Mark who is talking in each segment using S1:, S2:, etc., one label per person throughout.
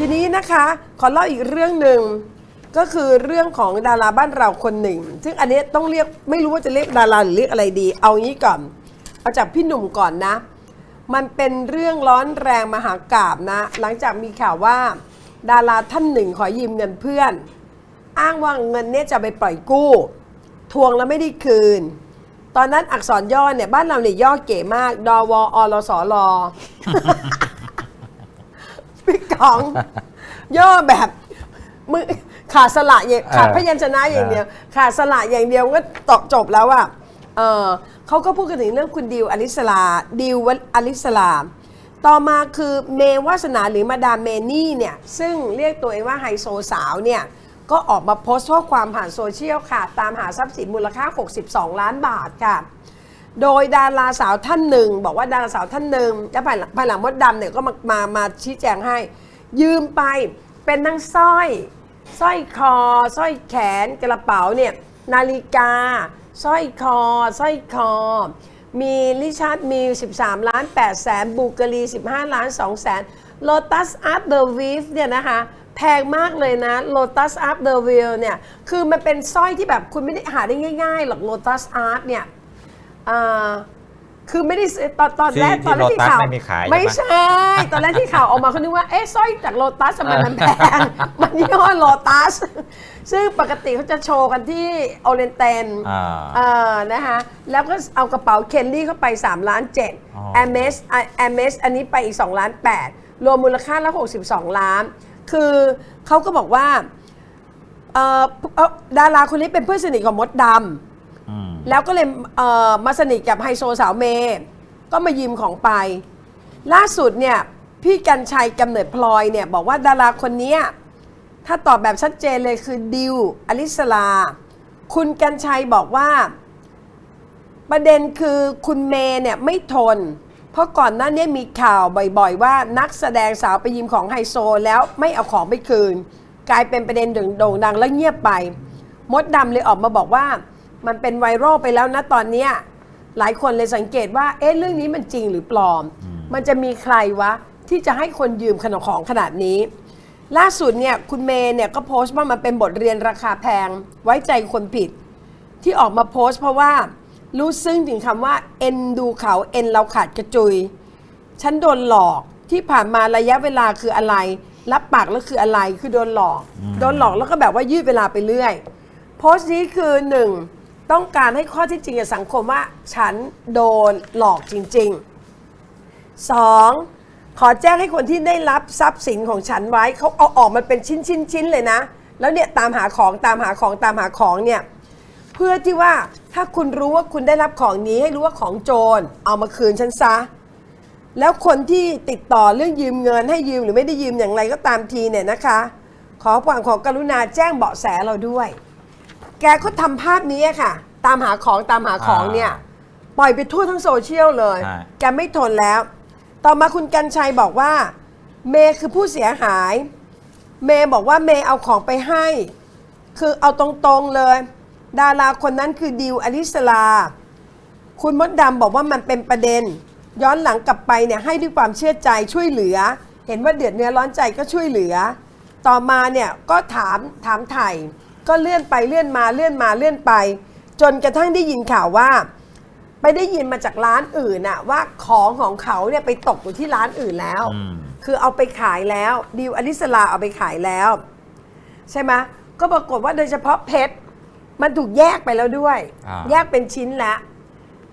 S1: ทีนี้นะคะขอเล่าอีกเรื่องหนึ่งก็คือเรื่องของดาราบ้านเราคนหนึ่ง ซึ่งอันนี้ต้องเรียกไม่รู้ว่าจะเรียกดาราหรือเรียกอะไรดี เอางี้ก่อนเอาจากพี่หนุ่มก่อนนะ มันเป็นเรื่องร้อนแรงมหากราบนะ หลังจากมีข่าวว่า ดาราท่านหนึ่งขอยืมเงินเพื่อน อ้างว่าเงินเนี่ยจะไปปล่อยกู้ ทวงแล้วไม่ได้คืน ตอนนั้นอักษรย่อเนี่ยบ้านเราเนี่ยย่อเก๋มาก ดวอลสล พี่กอง ย่อแบบมือขาดสละอย่างขาด
S2: เออ
S1: พยัญชนะอย่างเดียว ขาดสละอย่างเดียวก็ตอบจบแล้วอะเออเขาก็พูดกันถึงเรื่องคุณดิวอลิสลาดิวอลิสลาต่อมาคือเมวาสนาหรือมาดามเมนี่เนี่ย ซึ่งเรียกตัวเองว่าไฮโซสาวเนี่ย ก็ออกมาโพสต์ข้อความผ่านโซเชียลค่ะ ตามหาทรัพย์สินมูลค่า 62 ล้านบาทค่ะ โดยดาราสาวท่านหนึ่ง บอกว่าดาราสาวท่านหนึ่งแล้วภายหลังภายหลังมดดำเนี่ยก็มามามาชี้แจงให้ ยืมไปเป็นทั้งสร้อยสร้อยคอสร้อยแขนกระเป๋าเนี่ยนาฬิกาสร้อยคอสร้อยคอ มีลิชาร์ดมิล13 ล้าน8แสนบูกรี 15 ล้าน2แสนโลตัสอาร์ตเดอะวีฟเนี่ยนะคะแพงมากเลยนะ Lotus Art the Wheel เนี่ย คือมันเป็นสร้อยที่แบบคุณไม่ได้หาได้ง่ายๆ หรอก Lotus Art เนี่ย อ่าคือไม่ได้ซื้อตอนตอนแรก
S2: ที่
S1: ตอนแรกที่
S2: Lotus
S1: ข่าว
S2: ไม่มีขายใช่ปะ
S1: ไม่ใช่ ตอนแรกที่ข่าวออกมาเขาคิดว่าเอ๊ะสร้อยจากโลตัสทำไมมันแพง มันยี่ห้อโลตัส ซึ่งปกติเขาจะโชว์กันที่โอเรนเตน
S2: อ่า
S1: เออนะคะแล้วก็เอากระเป๋าเคนลี่เข้าไป3ล้าน7
S2: อ๋อ
S1: แอมเมสแอมเมสอันนี้ไปอีก2ล้าน8รวมมูลค่าแล้ว62 ล้าน คือเขาก็บอกว่า เอ่อเอ่อดาราคนนี้เป็นเพื่อนสนิทของมดดำ
S2: อืม
S1: แล้วก็เลยเอ่อมาสนิทกับไฮโซสาวเมย์ก็มายืมของไป ล่าสุดเนี่ยพี่กันชัยกำเนิดพลอยเนี่ยบอกว่าดาราคนนี้ถ้าตอบแบบชัดเจนเลยคือดิวอลิสลา คุณกันชัยบอกว่า ประเด็นคือคุณเมย์เนี่ยไม่ทน เพราะก่อนหน้านี้มีข่าวบ่อยๆ ว่านักแสดงสาวไปยืมของไฮโซแล้วไม่เอาของไปคืน กลายเป็นประเด็นโด่งดังและเงียบไป มดดำเลยออกมาบอกว่า มันเป็นไวรัลไปแล้วนะตอนเนี้ยหลายคนเลยสังเกตว่า เอ๊ะเรื่องนี้มันจริงหรือปลอม มันจะมีใครวะ ที่จะให้คนยืมขนมของขนาดนี้ ล่าสุดเนี่ยคุณเมย์เนี่ยก็โพสต์ว่ามันเป็นบทเรียนราคาแพงไว้ใจคนผิด ที่ออกมาโพสต์เพราะว่ารู้ซึ้งถึงคำว่าเอ็นดูเขาเอ็นเราขาดกระจุย ฉันโดนหลอกที่ผ่านมาระยะเวลาคืออะไร รับปากแล้วคืออะไรคือโดนหลอก โดนหลอกแล้วก็แบบว่ายืดเวลาไปเรื่อย โพสต์นี้คือหนึ่ง ต้องการให้ข้อที่จริงกับสังคมว่าฉันโดนหลอกจริงๆสองขอแจ้งให้คนที่ได้รับทรัพย์สินของฉันไว้เขาเอาออกมาเป็นชิ้นชิ้นชิ้นๆเลยนะ แล้วเนี่ยตามหาของตามหาของตามหาของเนี่ยเพื่อที่ว่าถ้าคุณรู้ว่าคุณได้รับของนี้ให้รู้ว่าของโจรเอามาคืนฉันซะ แล้วคนที่ติดต่อเรื่องยืมเงินให้ยืมหรือไม่ได้ยืมอย่างไรก็ตามทีเนี่ยนะคะ ขอความขอกรุณาแจ้งเบาะแสเราด้วย แกก็ทำภาพนี้ค่ะ ตามหาของตามหาของเนี่ย ปล่อยไปทั่วทั้งโซเชียลเลย
S2: ใช่
S1: แกไม่ทนแล้ว ต่อมาคุณกันชัยบอกว่า เมย์คือผู้เสียหาย เมย์บอกว่าเมย์เอาของไปให้ คือเอาตรงๆเลย ดาราคนนั้นคือดิวอลิสลา คุณมดดำบอกว่ามันเป็นประเด็น ย้อนหลังกลับไปเนี่ยให้ด้วยความเชื่อใจช่วยเหลือ เห็นว่าเดือดเนื้อร้อนใจก็ช่วยเหลือ ต่อมาเนี่ยก็ถามถามไถ่ ก็เลื่อนไปเลื่อนมาเลื่อนมาเลื่อนไป จนกระทั่งได้ยินข่าวว่า ไปได้ยินมาจากร้านอื่นน่ะว่าของของเขาเนี่ยไปตกอยู่ที่ร้านอื่นแล้ว
S2: อืม
S1: คือเอาไปขายแล้วดิวอลิสลาเอาไปขายแล้ว ใช่ไหมก็ปรากฏว่าโดยเฉพาะเพชรมันถูกแยกไปแล้วด้วย
S2: อ่า
S1: แยกเป็นชิ้นแล้ว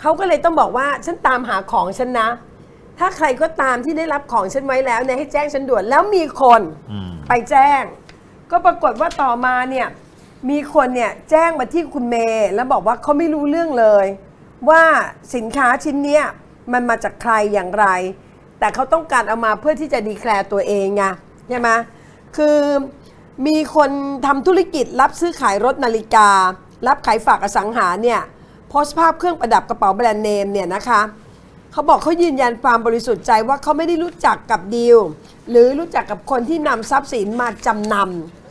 S1: เขาก็เลยต้องบอกว่าฉันตามหาของฉันนะ ถ้าใครก็ตามที่ได้รับของฉันไว้แล้วเนี่ยให้แจ้งฉันด่วนแล้วมีคน
S2: อืม
S1: ไปแจ้ง ก็ปรากฏว่าต่อมาเนี่ย มีคนเนี่ยแจ้งมาที่คุณเมย์แล้วบอกว่าเขาไม่รู้เรื่องเลย ว่าสินค้าชิ้นเนี้ยมันมาจากใครอย่างไร แต่เขาต้องการเอามาเพื่อที่จะดีแคลร์ตัวเองไงใช่ไหมคือมีคนทำธุรกิจรับซื้อขายรถนาฬิกา รับขายฝากอสังหาเนี่ยโพสต์ภาพเครื่องประดับกระเป๋าแบรนด์เนมเนี่ยนะคะเขาบอกเขายืนยันความบริสุทธิ์ใจว่าเขาไม่ได้รู้จักกับดีลหรือรู้จักกับคนที่นำทรัพย์สินมาจำนำ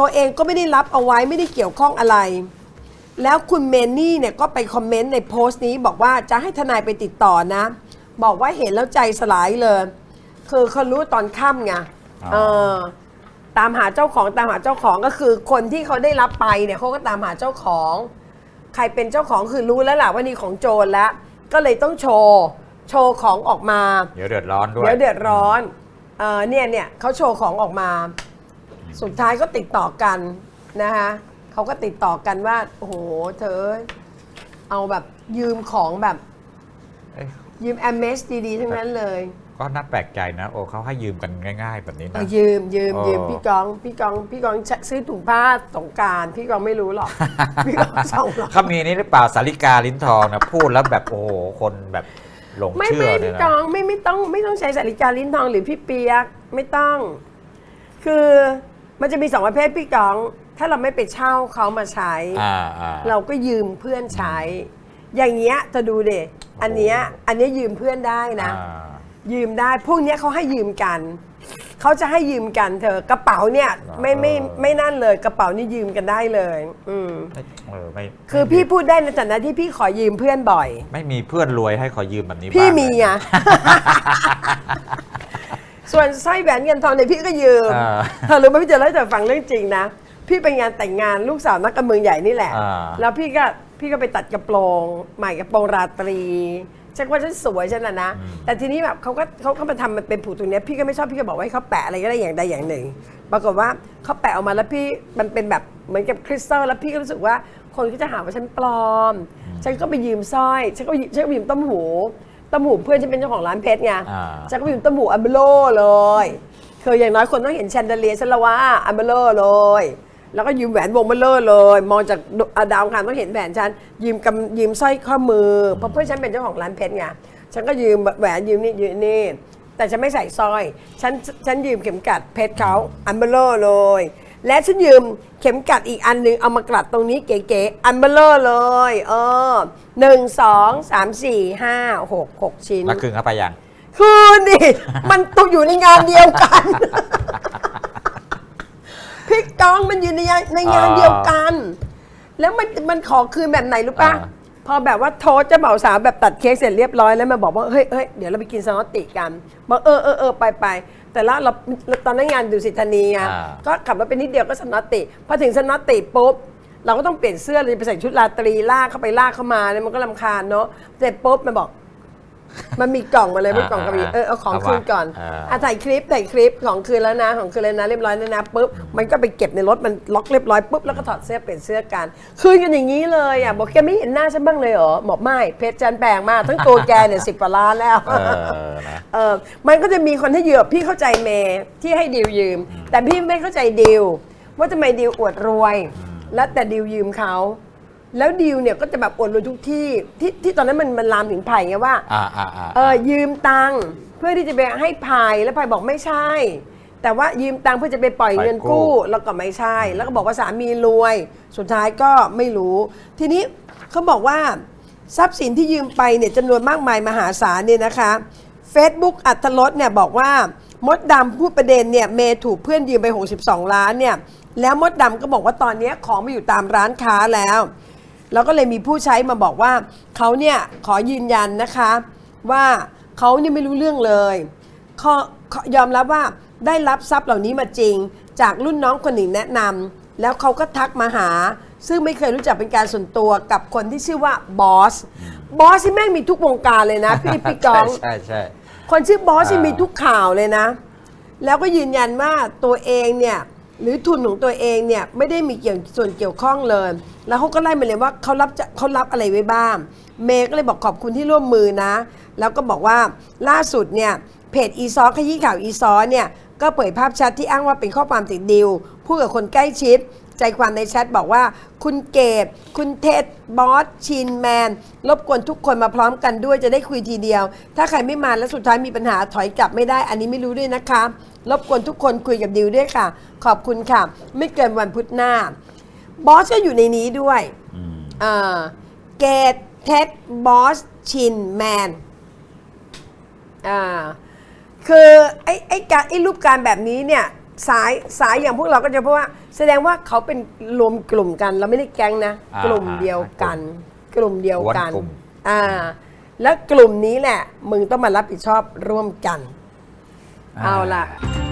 S1: ตัวเองก็ไม่ได้รับเอาไว้ไม่ได้เกี่ยวข้องอะไร แล้วคุณเมนนี่เนี่ยก็ไปคอมเมนต์ในโพสต์นี้บอกว่าจะให้ทนายไปติดต่อนะ บอกว่าเห็นแล้วใจสลายเลย คือเขารู้ตอนค่ำไงเออตามหาเจ้าของตามหาเจ้าของก็คือคนที่เขาได้รับไปเนี่ยเขาก็ตามหาเจ้าของ ใครเป็นเจ้าของคือรู้แล้วล่ะว่านี่ของโจรแล้ว ก็เลยต้องโชว์โชว์ของออกมา
S2: เดี๋ยวเดือดร้อนด้วย
S1: เดี๋ยวเดือดร้อนเออเนี่ยเนี่ยเขาโชว์ของออกมา สุดท้ายก็ติดต่อกันนะคะเขาก็ติดต่อกันว่าโอ้โหเธอ เอาแบบยืมของแบบ
S2: เอ้ย
S1: ยืมแอมเมสดีๆ ทั้งนั้นเลย
S2: ก็น่าแปลกใจนะ โอ้เขาให้ยืมกันง่าย ๆ แบบนี้
S1: เอ
S2: นะ
S1: อยืมยืม
S2: เออ
S1: ยืมพี่กองพี่กองพี่กองซื้อถุงผ้าสงกรารพี่กองไม่รู้หรอก พี่กองส่งหรอก
S2: เขามีนี่หรือเปล่าสาริกาลิ้นทองนะพูดแล้วแบบโอ้โหคนแบบหลง
S1: ไม่
S2: เชื่
S1: ไม่
S2: อเนี่ย
S1: พี่
S2: นะ
S1: กองไม่ไม่ต้องไม่ต้องใช้สาริกาลิ้นทองหรือพี่เปียกไม่ต้อง คือ มันจะมีสองประเภทพี่กอง ถ้าเราไม่ไปเช่าเขามาใช้
S2: อ่าอ่า
S1: เราก็ยืมเพื่อนใช้ อย่างเงี้ยจะดูเด็อันเนี้ยอันเนี้ยยืมเพื่อนได้นะ
S2: อ่า
S1: ยืมได้พวกเนี้ยเขาให้ยืมกัน เขาจะให้ยืมกันเธอกระเป๋าเนี่ยไม่ไม่ไม่นั่นเลยกระเป๋านี่ยืมกันได้เลย อืม
S2: ไม่เออไม่
S1: คือ
S2: ไม่มี
S1: พี่พูดได้ในฐานะที่พี่ขอยืมเพื่อนบ่อย
S2: ไม่มีเพื่อนรวยให้ขอยืมแบบนี้
S1: พี่
S2: บ้าง
S1: มี
S2: เลย
S1: อะ ส่วนสร้อยแหวนเงินทองเนี่ยพี่ก็ยืม
S2: อ่า
S1: เธอรู้ไหมพี่จะเล่าให้เธอฟังเรื่องจริงนะ พี่ไปงานแต่งงานลูกสาวนักการเมืองใหญ่นี่แหละ
S2: อ่า
S1: แล้วพี่ก็พี่ก็ไปตัดกระโปรงใหม่กระโปรงราตรีฉันว่าฉันสวยฉันนะนะ แต่ทีนี้แบบเขาก็เขาก็มาทำมันเป็นผูกตรงเนี้ยพี่ก็ไม่ชอบพี่ก็บอกว่าให้เขาแปะอะไรก็ได้อย่างใดอย่างหนึ่ง ปรากฏว่าเขาแปะออกมาแล้วพี่มันเป็นแบบเหมือนกับคริสตัลแล้วพี่ก็รู้สึกว่าคนก็จะหาว่าฉันปลอม ฉันก็ไปยืมสร้อย ฉันก็ยืมฉันก็ไปยืมต้มหู ต้มหูเพื่อนฉันเป็นเจ้าของร้านเพชรไง
S2: อ่า
S1: ฉันก็ไปยืมต้มหูอัมเบโลเลยคืออย่างน้อยคนต้องเห็นแชนเดเลียฉันละว่าอัมเบโลเลย แล้วก็ยืมแหวนวงเบลเลอร์เลย มองจากดาวอังคารต้องเห็นแหวนฉันยืมกำยืมสร้อยข้อมือเพราะเพื่อนฉันเป็นเจ้าของร้านเพชรไงฉันก็ยืมแหวนยืมนี่ยืมนี่ แต่ฉันไม่ใส่สร้อย ฉันฉันยืมเข็มกัดเพชรเขาอันเบลเลอร์เลย และฉันยืมเข็มกัดอีกอันหนึงเอามากลัดตรงนี้เก๋ๆอันเบลเลอร์เลย เออหนึ่งสองสามสี่ห้าหกหกชิ้น
S2: แล้วคืนเข้าไปยัง
S1: คือนี่มันต้องอยู่ในงานเดียวกันพี่กองมันอยู่ในงานในงานเดียวกัน แล้วมันมันขอคืนแบบไหนรู้ป่ะ
S2: อ่า
S1: พอแบบว่าโทษเจ้าบ่าวสาวแบบตัดเค้กเสร็จเรียบร้อยแล้วมาบอกว่าเฮ้ยเฮ้ยเดี๋ยวเราไปกินสนอตติกันบอกเออเออเออไปไปแต่ละเราตอนนั้นงานดูสิทธานีไง
S2: อ่า
S1: ก็ขับรถไปนิดเดียวก็สนอตติพอถึงสนอตติปุ๊บเราก็ต้องเปลี่ยนเสื้อเลยไปใส่ชุดราตรีลากเข้าไปลากเข้ามาเนี่ยมันก็ลำคาญเนาะเสร็จปุ๊บมันบอก มันมีกล่องมาเลยไม่กล่องกระบี่เออเอาของคืนก่อน
S2: อ่า
S1: อะถ่ายคลิปถ่ายคลิปของคืนแล้วนะของคืนแล้วนะเรียบร้อยแล้วนะปุ๊บมันก็ไปเก็บในรถมันล็อกเรียบร้อยปุ๊บแล้วก็ถอดเสื้อเปลี่ยนเสื้อกัน คืนกันอย่างนี้เลยอะบอกแกไม่เห็นหน้าฉันบ้างเลยเหรอบอกไม่เพชรจันแปลงมากทั้งตัวแกเนี่ยสิบกว่าล้านแล้ว
S2: เออนะ
S1: เออมันก็จะมีคนให้ยืมพี่เข้าใจเมย์ที่ให้ดิวยืม แต่พี่ไม่เข้าใจดิวว่าทำไมดิวอวดรวย แล้วแต่ดิวยืมเขา แล้วดิวเนี่ยก็จะแบบอวดรวยทุกที่ที่ที่ตอนนั้นมันมันลามถึงไผ่ไงว่า
S2: อ่าอ่าอ่า
S1: เออยืมตังค์เพื่อที่จะไปให้พายแล้วพายบอกไม่ใช่ แต่ว่ายืมตังค์เพื่อจะไปปล่อยเงินกู้ แล้วก็ไม่ใช่ แล้วก็บอกว่าสามีรวย สุดท้ายก็ไม่รู้ ทีนี้เขาบอกว่าทรัพย์สินที่ยืมไปเนี่ยจำนวนมากมายมหาศาลเนี่ยนะคะ Facebook อัตลดเนี่ยบอกว่ามดดำพูดประเด็นเนี่ยเมย์ถูกเพื่อนยืมไป 62 ล้านเนี่ยแล้วมดดำก็บอกว่าตอนเนี้ยของมาอยู่ตามร้านค้าแล้ว แล้วก็เลยมีผู้ใช้มาบอกว่าเขาเนี่ยขอยืนยันนะคะ ว่าเขาเนี่ยไม่รู้เรื่องเลยขอขอยอมรับว่าได้รับทรัพย์เหล่านี้มาจริง จากรุ่นน้องคนหนึ่งแนะนำแล้วเขาก็ทักมาหา ซึ่งไม่เคยรู้จักเป็นการส่วนตัวกับคนที่ชื่อว่าบอสบอสที่แม่งมีทุกวงการเลยนะพี่พี่กอง
S2: ใช่ใช่
S1: คนชื่อบอสที่
S2: อ่ามี
S1: มีทุกข่าวเลยนะ แล้วก็ยืนยันว่าตัวเองเนี่ย หรือทุนของตัวเองเนี่ยไม่ได้มีเกี่ยวส่วนเกี่ยวข้องเลย แล้วเขาก็ไล่มาเลยว่าเขารับจะเขารับอะไรไว้บ้าง เมย์ก็เลยบอกขอบคุณที่ร่วมมือนะ แล้วก็บอกว่าล่าสุดเนี่ยเพจอีซอขยี้ข่าวอีซอเนี่ยก็เผยภาพชัดที่อ้างว่าเป็นข้อความติดดิวพูดกับคนใกล้ชิด ใจความในแชทบอกว่า คุณเกดคุณเท็ดบอสชินแมน รบกวนทุกคนมาพร้อมกันด้วยจะได้คุยทีเดียว ถ้าใครไม่มาแล้วสุดท้ายมีปัญหาถอยกลับไม่ได้ อันนี้ไม่รู้ด้วยนะคะ รบกวนทุกคนคุยกับดิวด้วยค่ะ ขอบคุณค่ะ ไม่เกินวันพุธหน้า บอสก็อยู่ในนี้ด้วย
S2: อืม
S1: เกดเท็ดบอสชินแมนอ่าคือไอ้ไอ้การไอ้รูปการแบบนี้เนี่ย สายสายอย่างพวกเราก็จะเพราะว่า แสดงว่าเขาเป็นรวมกลุ่มกัน เราไม่ได้แก๊งนะ
S2: อ่าก
S1: ลุ่มเดียวกัน กลุ่มเดียวกัน
S2: กวนกลุ่ม
S1: อ่า แล้วกลุ่มนี้แหละ มึงต้องมารับผิดชอบร่วมกัน เอาล่ะา